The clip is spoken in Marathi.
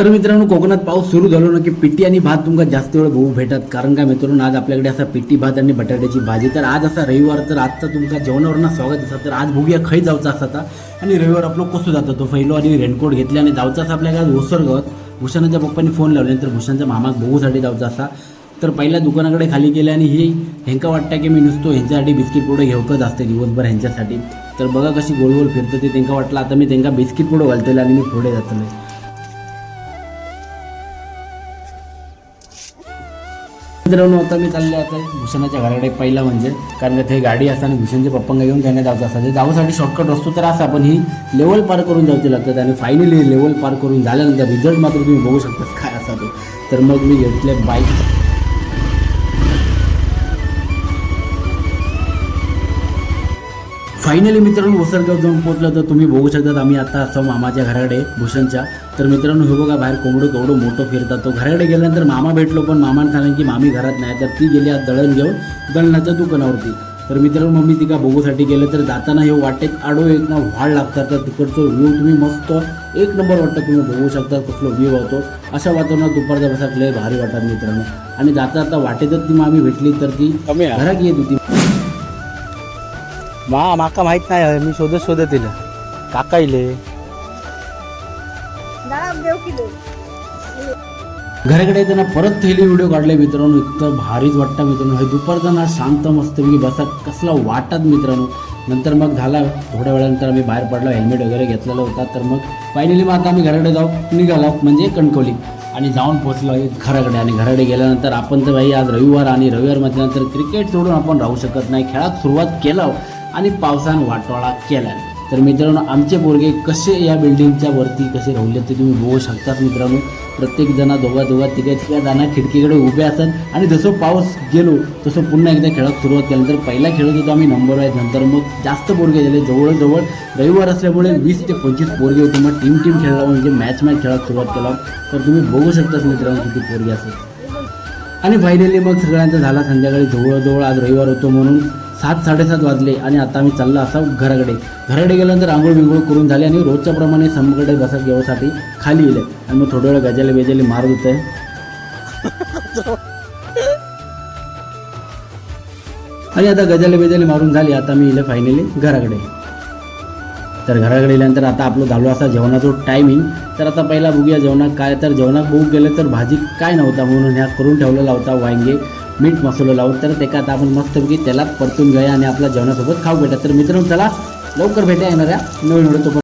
तर मित्रांनो कोकणात पाऊस सुरू झालो ना की पिट्टी आणि भात तुमका जास्त वेळ बघू भेटत. कारण काय मित्रांनो आज आपल्याकडे असा पिट्टी भात आणि बटाट्याची भाजी. तर आज असा रविवार तर आजचा तुमचा जेवणावर ना स्वागत असा. तर आज बघूया खै जाऊचा असा आता. आणि रविवार आपलं कसं जातो? तो फैलो आणि रेनकोट घेतले आणि जाऊचा असा आपल्याला आज ओसर गवत भूषणाच्या पप्पांनी फोन लावले तर भूषणच्या मामाक बघूसाठी जाऊचा असा. तर पहिल्या दुकानाकडे खाली गेले आणि ही ह्यांका वाटतं की मी नुसतो ह्यांच्यासाठी बिस्किट पुढे घेऊकच असते दिवसभर ह्यांच्यासाठी. तर बघा कशी गोल गोल फिरतं ते. त्यांना वाटलं आता मी त्यांना बिस्किट पुढे घालतले आणि मी पुढे जातले मित्रांनो आता मी चालले आता. भूषणाच्या घराकडे पहिला म्हणजे. कारण का ते गाडी असता आणि पप्पांना घेऊन त्यांना जायचं असतं. ते जाऊसाठी शॉर्टकट असतो तर असा पण ही लेवल पार करून जायचे लागतात. आणि फायनली लेवल पार करून झाल्यानंतर रिझल्ट मात्र तुम्ही बघू शकता काय असा तो. तर मग मी घेतले बाईक फायनली मित्रांनो ओसरगाव जाऊन पोहोचलं तर तुम्ही बघू शकतात आम्ही आता असं मामाच्या घराकडे भूषणच्या. तर मित्रांनो हे बघा बाहेर कोंबडं केवढं मोठं फिरतात. तो घराकडे गेल्यानंतर मामा भेटलो पण मामाने सांगितलं की मामी घरात नाही तर ती गेली आज दळण घेऊन दळणाच्या दुकानावरती. तर मित्रांनो मम्मी तिका बघूसाठी गेलं तर जाताना हे वाटेत आडो एक ना व्हाळ लागतात. तर तिकडचं व्ह्यू तुम्ही मस्त एक नंबर वाटतं तुम्ही बघू शकता कसलो व्ह्यू होतो अशा वातावरणात दुपारच्या बसात लय भारी वाटतात मित्रांनो. आणि जाता जाता वाटेतच ती मामी भेटली तर ती. घरात येत होती. मा माका माहीत नाही मी शोधत शोधत येईल काका इले. घराकडे येताना परत थैली व्हिडिओ काढले मित्रांनो इतकं भारीच वाटतं मित्रांनो. हे दुपारचा ना शांत मस्तपैकी बसा कसला वाटत मित्रांनो. नंतर मग झाला थोड्या वेळानंतर आम्ही बाहेर पडलो हेल्मेट वगैरे घेतलेला होता. तर मग फायनली मग आता आम्ही घराकडे जाऊ निघालो म्हणजे कणकवली. आणि जाऊन पोहोचलो आहे घराकडे. आणि घराकडे गेल्यानंतर आपण तर भाई आज रविवार आणि रविवार म्हटल्यानंतर क्रिकेट सोडून आपण राहू शकत नाही. खेळात सुरुवात केला. आणि पावसानं वाटोळा केला तर मित्रांनो आमचे पोरगे कसे या बिल्डिंगच्या वरती कसे राहिले ते तुम्ही बघू शकतात मित्रांनो. प्रत्येक जणा दोघा दोघा तिघा तिघा जणा खिडकीकडे उभे असतात. आणि जसं पाऊस गेलो तसं पुन्हा एकदा खेळात सुरुवात केल्यानंतर पहिला खेळत होतो आम्ही नंबर वाईज नंतर मग जास्त पोरगे झाले. जवळजवळ रविवार असल्यामुळे वीस ते पंचवीस पोरगे होते. मग टीम टीम खेळला म्हणजे मॅच मॅच खेळात सुरुवात केला. तर तुम्ही बघू शकताच मित्रांनो किती पोरगे असेल आणि फायनली मग सगळ्यांचा झाला संध्याकाळी. जवळजवळ आज रविवार होतो म्हणून सात साडेसात वाजले आणि आता आम्ही चाललो असा घराकडे. घराकडे गेल्यानंतर आंघोळ बिंघोळ करून झाले आणि रोजच्या प्रमाणे समकडे बसा घेऊसाठी खाली येले आणि मग थोड्या वेळ गजाले बेजाले मार होत. आहे आणि आता गजाले बेजाले मारून झाली. आता मी इले फायनली घराकडे. तर घराकडे गेल्यानंतर आता आपलं झालो असा जेवणाचं टायमिंग तर आता पहिला बघूया जेवणात काय तर जेवणात बघू गेलं तर भाजी काय नव्हता म्हणून ह्या करून ठेवलेला होता वांगे. मीठ मसाला लावून तर ते आता आपण मस्तपैकी त्याला परतून घेऊया आणि आपल्या जेवणासोबत खाऊ भेटा. तर मित्रांनो चला लवकर भेटा येणाऱ्या नवीन व्हिडिओ तो